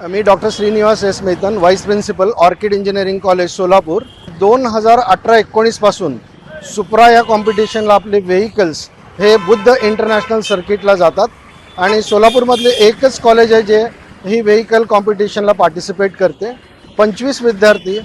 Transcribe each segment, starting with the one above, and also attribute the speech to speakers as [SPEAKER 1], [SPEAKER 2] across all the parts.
[SPEAKER 1] मी doctor Shrinivas S Metan vice principal Orchid engineering college Solapur. दोन हजार अठरा एकोणीसपासून सुप्रा या कॉम्पिटिशनला आपले व्हेकल्स हे बुद्ध इंटरनॅशनल सर्किटला जातात. आणि सोलापूरमधले एकच कॉलेज आहे जे ही व्हेकल कॉम्पिटिशनला पार्टिसिपेट करते. पंचवीस विद्यार्थी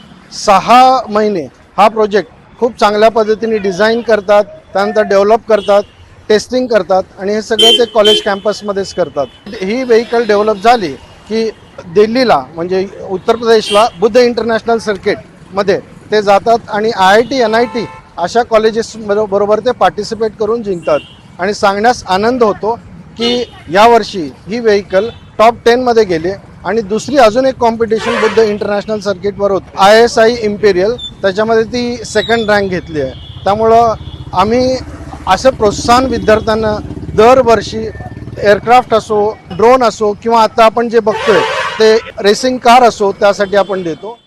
[SPEAKER 1] सहा महिने हा प्रोजेक्ट खूप चांगल्या पद्धतीने डिझाईन करतात त्यानंतर डेव्हलप करतात टेस्टिंग करतात आणि हे सगळं ते कॉलेज कॅम्पसमध्येच करतात. ही व्हेकल डेव्हलप झाली की दिल्लीला म्हणजे उत्तर प्रदेशला बुद्ध इंटरनॅशनल सर्किटमध्ये ते जातात आणि I I T N I T अशा कॉलेजेस बरोबर ते पार्टिसिपेट करून जिंकतात. आणि सांगण्यास आनंद होतो की यावर्षी ही व्हेकल टॉप टेनमध्ये गेली आणि दुसरी अजून एक कॉम्पिटिशन बुद्ध इंटरनॅशनल सर्किटवर होत आय एस आय इम्पेरियल. त्याच्यामध्ये ती सेकंड रँक घेतली आहे. त्यामुळं आम्ही असं प्रोत्साहन विद्यार्थ्यांना दरवर्षी एअरक्राफ्ट असो ड्रोन असो किंवा आता आपण जे बघतोय ते रेसिंग कार असो त्यासाठी आपण देतो.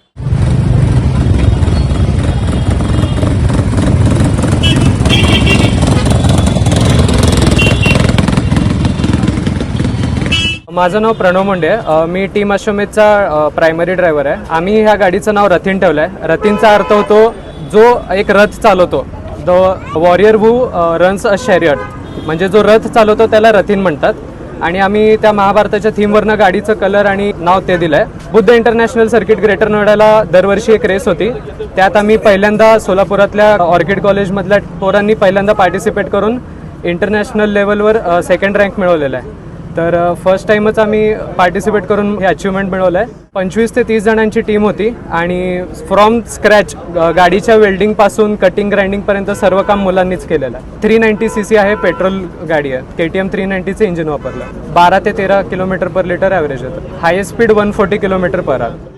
[SPEAKER 2] माझं नाव प्रणव मुंडे. मी टीम अश्वमेधचा प्रायमरी ड्रायव्हर आहे. आम्ही ह्या गाडीचं नाव रथिन ठेवलं आहे रथिनचा अर्थ होतो जो एक रथ चालवतो. The warrior who runs a chariot म्हणजे जो रथ चालवतो त्याला रथिन म्हणतात. आणि आम्ही त्या महाभारताच्या थीमवरनं गाडीचं कलर आणि नाव ते दिलं आहे बुद्ध इंटरनॅशनल सर्किट ग्रेटर नोएडाला दरवर्षी एक रेस होती. त्यात आम्ही पहिल्यांदा सोलापुरातल्या ऑर्किड कॉलेजमधल्या पोरांनी पहिल्यांदा पार्टिसिपेट करून इंटरनॅशनल लेवलवर सेकंड रँक मिळवलेला आहे. तर फर्स्ट टाईमच आम्ही पार्टिसिपेट करून हे अचिव्हमेंट मिळवलं आहे पंचवीस ते तीस जणांची टीम होती आणि फ्रॉम स्क्रॅच गाडीच्या वेल्डिंगपासून कटिंग ग्राइंडिंगपर्यंत सर्व काम मुलांनीच केलेलं आहे. थ्री नाईन्टी सी सी आहे पेट्रोल गाडी आहे. के टी एम थ्री नाईन्टीचं इंजिन वापरलं. बारा ते तेरा किलोमीटर पर लिटर ॲव्हरेज होतं. Highest speed one forty kilometre per hour